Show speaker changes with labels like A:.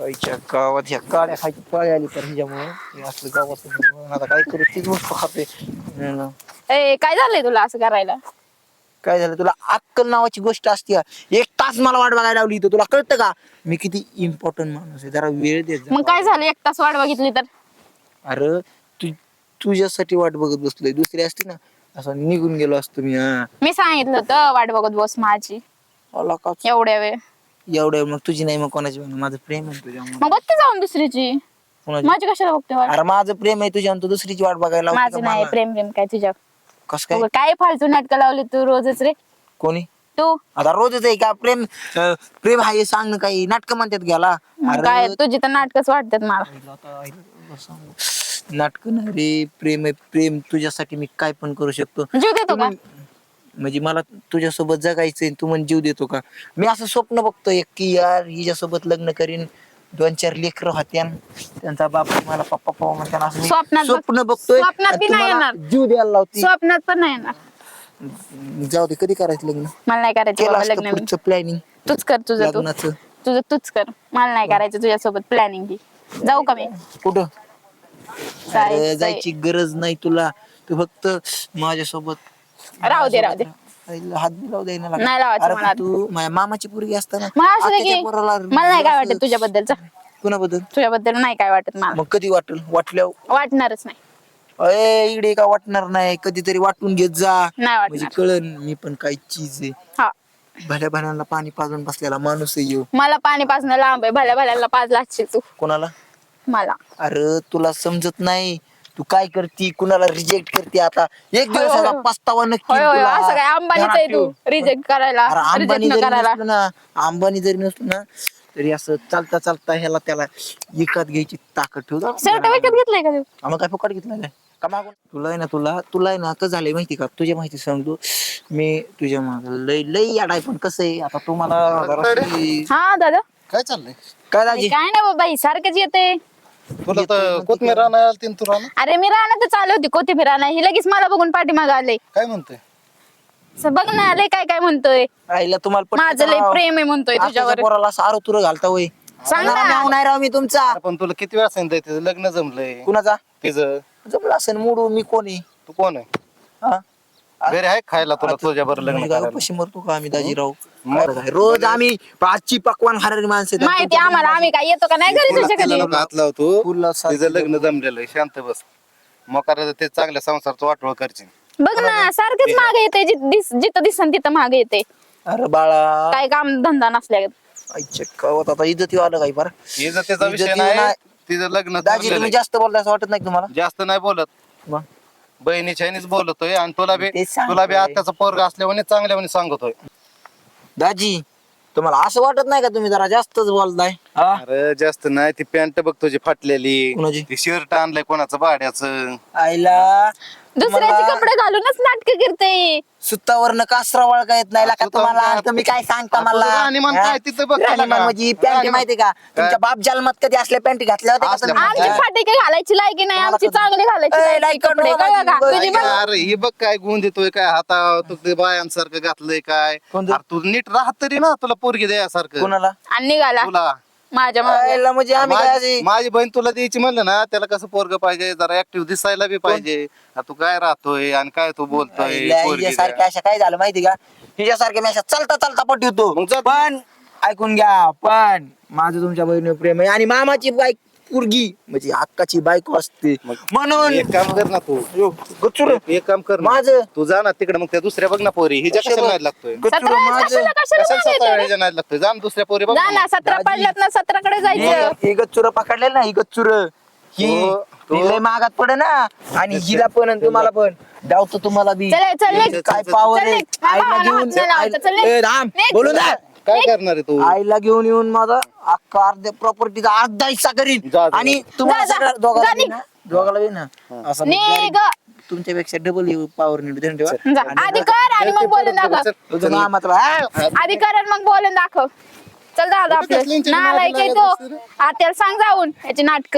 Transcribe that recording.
A: आईच्या गावात ह्या काड्या खायची पाळी आली तर हिच्यामुळे असलं गावात आता काय करू तीच वस्तू खाते हम्म.
B: ए काय झालंय तुला असं करायला
A: काय झालं तुला अक्कल नावाची गोष्ट असते का? एक तास मला वाट बघायला लावली तर तुला कळतं का मी किती इम्पॉर्टंट माणूस आहे जरा वेळ देत जा.
B: मग काय झालं एक तास वाट बघितली तर
A: अरे तू तुझ्यासाठी वाट बघत बसलोय दुसरी असती ना असं निघून गेलो असतो मी हा
B: मी सांगितलं होतं वाट बघत बस माझी
A: का
B: एवढ्या वेळ
A: एवढं मग तुझी नाही मग कोणाची म्हणून माझं प्रेम आहे तुझ्या
B: मग बघते जाऊन दुसरीची. माझी कशाला बघते वाट?
A: अरे माझं प्रेम आहे तुझ्या तू दुसरीची वाट बघायला लावते
B: माझं
A: का
B: नाही
A: मला?
B: प्रेम प्रेम काय तुझ्या?
A: कसं काय?
B: उगा काय फालतू नाटकं लावली तू रोजच रे.
A: कोणी?
B: तू.
A: आता रोजच आहे का? प्रेम अं, प्रेम आहे सांग ना काही? नाटक म्हणतात घ्याला.
B: काय तुझी तर नाटकच वाटतात मला.
A: नाटक नाही रे प्रेम आहे प्रेम. तुझ्यासाठी मी काय पण करू शकतो.
B: जीव देतो का?
A: म्हणजे मला तुझ्यासोबत जगायचंय तू म्हणजे जीव देतो का? मी असं स्वप्न बघतोय की यार हिच्यासोबत लग्न करीन दोन चार लेकरं होत्या त्यांचा बाप मला पप्पा पप्पा म्हणताना असं मी
B: स्वप्नात बघ-
A: स्वप्न बघतोय
B: स्वप्नात
A: आणि
B: बी
A: तू
B: नाही
A: मला
B: येणार.
A: जीव द्यायला लावती.
B: स्वप्नात पण नाही येणार.
A: जाऊ दे कधी करायचं लग्न?
B: मला नाही करायचं
A: केलं
B: बाबा
A: असतं
B: लग्न.
A: पुढचं प्लॅनिंग
B: तूच कर तुझं तू
A: लग्नाचं.
B: तुझं तूच कर. मला नाही करायचं तुझ्यासोबत प्लॅनिंग जाऊ का मी?
A: कुठं?
B: जायचंय.
A: जायची गरज नाही तुला. तू फक्त माझ्यासोबत
B: राहू दे राहू दे.
A: आईला हात बी लावू द्यायला
B: नाही लावायचं
A: अरे
B: मला.
A: पण तू माझ्या मामाची पोरगी असताना
B: मग असं
A: आत्याच्या
B: की.
A: पोराला
B: मला नाही काय वाटत तुझ्याबद्दलच.
A: कुणाबद्दल?
B: तुझ्याबद्दल नाही काय वाटत मला.
A: मग कधी वाटेल? वाटल्यावर?
B: वाटणारच नाही.
A: अय इकडे का वाटणार नाही? कधीतरी वाटून घेत जा.
B: नाही
A: म्हणजे
B: वाटणार
A: कळन मी पण काही चीज आहे.
B: हा.
A: भल्या भल्याला पाणी पाजून बसलेला माणूस आहे येऊ
B: मला पाणी पाजणं लांब आहे. भल्या भल्याला पाच लागशील तू.
A: कोणाला?
B: मला.
A: अरे तुला समजत नाही. तू काय करती? कुणाला रिजेक्ट करते आता? एक दिवस
B: होय, होय.
A: याचा पस्तावा नक्की
B: होय होय.
A: तुला.
B: असं काय? अंबानीच आहे तू.
A: ठेव.
B: रिजेक्ट करायला.
A: अरे
B: रिजेक्ट
A: अंबानी
B: न
A: जरी
B: करायला.
A: नसलो ना अंबानी जरी नसलो ना तरी असं चालता चालता ह्याला त्याला विकत घ्यायची ताकद ठेवतो
B: सर्टिफिकेट घेतलंय का तू?
A: आम्हाला काय फुकट घेतलं काय? का मागून? तुला आहे ना तुला तुला आहे ना कसं झालंय माहिती का? तुझ्या माहिती सांगतो. मी तुझ्या माग लय लय याडाय पण कसं आहे आता तू मला जराशी-
B: हा दादा.
C: काय चाललंय?
A: काय दाजी?
B: काय ना बाबा ही सारखंच येते
C: तुला तर कोथमीर राहणार आलती ना तू राहणार
B: अरे मी राहणार चालू होती कोथिंबीर आणा ही लगेच मला बघून पाठीमाग आले.
C: काय म्हणतोय?
B: बघ ना आले काय काय म्हणतोय.
A: आईला तुम्हाला पटतं
B: माझं लय? प्रेम आहे म्हणतोय
A: आताच्या
B: तुझ्यावर.
A: पोराला सारो तुर घालता होय.
B: सांग ना.
A: नाही राव मी तुमचा.
C: अरे पण तुला किती वेळा सांगितलंय तिचं लग्न जमलंय.
A: कुणाचा?
C: तिचं.
A: जमलं असेल मोडू मी कोणी?
C: तू कोण आहे?
A: हा?
C: घरी आहे खायला तुला तुझ्या बरोबर लग्न करायला.
A: उपाशी मरतो का आम्ही दाजीराव?
C: मग?
A: रोज आम्ही पाचची पकवान खाणारी माणसं आहेत.
B: माहिती आम्हाला आम्ही काय येतो का नाही घरी तुझ्या
C: तिला
B: कधी
C: हात लावतो. तिचं लग्न जमलेलं आहे शांत बस. मग ते चांगल्या संसारचं वाटोळ करशील.
B: बघ ना सारखेच मागे येते दिस- जिथं दिसन तिथं मागे येते
A: अरे बाळा.
B: काय काम धंदा नसल्या
A: आईच्या गावात आता इज्जत आलं काही बरं
C: त्याचा विषय नाही.
A: नाही.
C: तिचं लग्न
A: दाजी
C: जमलेलं
A: तुम्ही
C: आहे.
A: जास्त बोलता असं वाटत नाही का तुम्हाला?
C: जास्त नाही बोलत.
A: मग?
C: बहिणीच्या ह्यानीच बोलतोय आणि तुला बी
A: तेच सांगतोय.
C: तुला बी आत्याचा पोरगा असल्यामुळे चांगल्यामुळे सांगतोय
A: दाजी तुम्हाला असं वाटत नाही का तुम्ही जरा जास्तच बोलताय हा?
C: अरे जास्त नाही ती पॅन्ट बघ तुझी फाटलेली
A: कुणाची?
C: ती शर्ट आणलंय कोणाचं भाड्याचं
A: आईला
B: दुसऱ्याचे
A: तुम्हाला
B: कपडे घालूनच नाटक करते
A: सुत्तावरनं कासरा वळका येत नाही का
C: सुतावरनं
A: तुम्हाला
C: काय?
A: तुम्ही काय सांगता मला
C: तुझं राहणीमान
A: हा?
C: काय तिथं बघ त्याला
A: राहणीमान
C: का?
A: म्हणजे पॅन्ट
C: राहणीमान.
A: माहिती का तुमच्या बाप जन्मात कधी असल्या पॅन्ट घातल्या होत्या का
C: असल्या
A: तुम्ही?
B: आमची? फाटे काही घालायची लायकी नाही आमची चांगली घालायची
A: ए,
B: लायकी
A: लायकी
B: कपडे
A: नको
B: कळलं का
A: लायकी
B: तुझी बघ
C: अरे हे बघ काय गुण देतोय काय हाता तू ते बायांसारखं घातलंय काय? अरे तू नीट राहत तरी ना तुला पोरगी द्यासारखं
A: कोणाला
B: आणि निघाला
C: तुला
B: माझ्या मागे.
A: म्हणजे आम्ही काय
C: माझी बहीण तुला द्यायची म्हणलं ना त्याला कसं पोरग पाहिजे जरा ऍक्टिव्ह दिसायला बी पाहिजे तू काय राहतोय आणि काय तू बोलतोय
A: आईला
C: पोरगी
A: हिच्यासारख्या
C: द्या.
A: अशा काय झालं माहिती का हिच्यासारख्या मी अशा चालता चालता पटवतो
C: मग जा.
A: पण ऐकून घ्या पण माझं तुमच्या बहिणीवर प्रेम आहे आणि मामाची बाईक पुरगी म्हणजे हक्काची बायको असते म्हणून
C: एक काम कर ना तू
A: गच्चूर
C: एक काम कर ना.
A: माझं
C: तू जा ना तिकडे मग त्या दुसऱ्या बघ ना पोरी हिच्या
A: कशाला?
C: नाही लागतोय
A: गच्चूर
B: सतरा वेळेस
A: माझं
B: कशाला कशाला
C: कशाला
B: मागे
C: सतरा
B: येतो रे?
C: वेळेच्या नाही लागतोय जा ना दुसऱ्या पोरी बघ
B: जा
C: ना.
B: ना सतरा. पडल्यात ना सतराकडे जायचं
A: ही गच्चुर पकडलेलं ना ही गच्चुर ही
C: तो-
A: ही लय मागात पडे ना आणि हिला पण आणि तुम्हाला पण डावतो तुम्हाला बी
B: चल, चल, निघ.
A: काय पावर
B: चल,
A: आहे
B: निघ. हा,
A: आईला
B: हा,
A: घेऊन.
B: चल, निघ.
A: ए, राम
B: निघ.
A: बोलून जा
C: काय करणार आहे तू?
A: आईला घेऊन येऊन माझा अख्खा अर्ध्या प्रॉपर्टीचा अर्धा हिस्सा करीन.
C: जा, जा.
A: आणि तुम्हाला
B: जा, जा.
A: सगळ्या दोघाला
B: जा,
A: बी
B: निघ.
A: ना दोघाला बी ना असं मी
B: निघ
A: तुमच्यापेक्षा डबल पॉवर नीट देऊन ठेवा.
B: जा. आधी कर आणि मग बोलून दाखव.
A: तुझं मामाचं हा?
B: आधी कर आणि मग बोलून दाखव. चल दादा आपलं. नालायक आहे तो.
C: लागत?
B: आत्याला सांग जाऊन. याची नाटक.